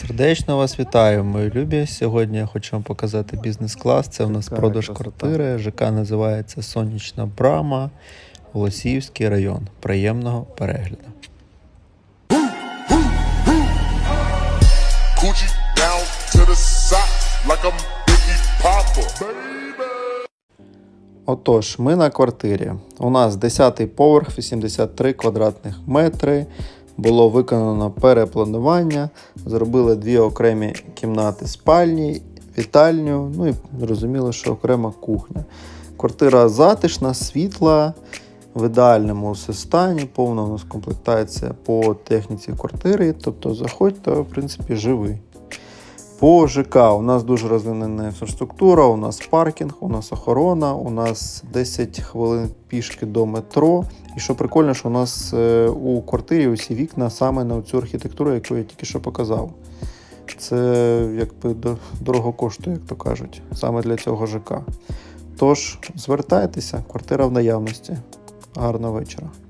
Сердечно вас вітаю, мої любі. Сьогодні я хочу вам показати бізнес-клас. Це у нас Така продаж красота. квартири. ЖК називається Сонячна Брама, Голосіївський район. Приємного перегляду. Отож, ми на квартирі. У нас 10-й поверх, 83 квадратних метри. Було виконано перепланування. Зробили дві окремі кімнати спальні, вітальню, ну і зрозуміло, що окрема кухня. Квартира затишна, світла, в ідеальному стані, повна у нас комплектація по техніці квартири. Тобто заходьте, в принципі, живий. По ЖК у нас дуже розвинена інфраструктура, у нас паркінг, у нас охорона, у нас 10 хвилин пішки до метро. І що прикольно, що у нас е, у квартирі усі вікна саме на цю архітектуру, яку я тільки що показав. Це якби до- дорого коштує, як то кажуть, саме для цього ЖК. Тож, звертайтеся, квартира в наявності. Гарного вечора.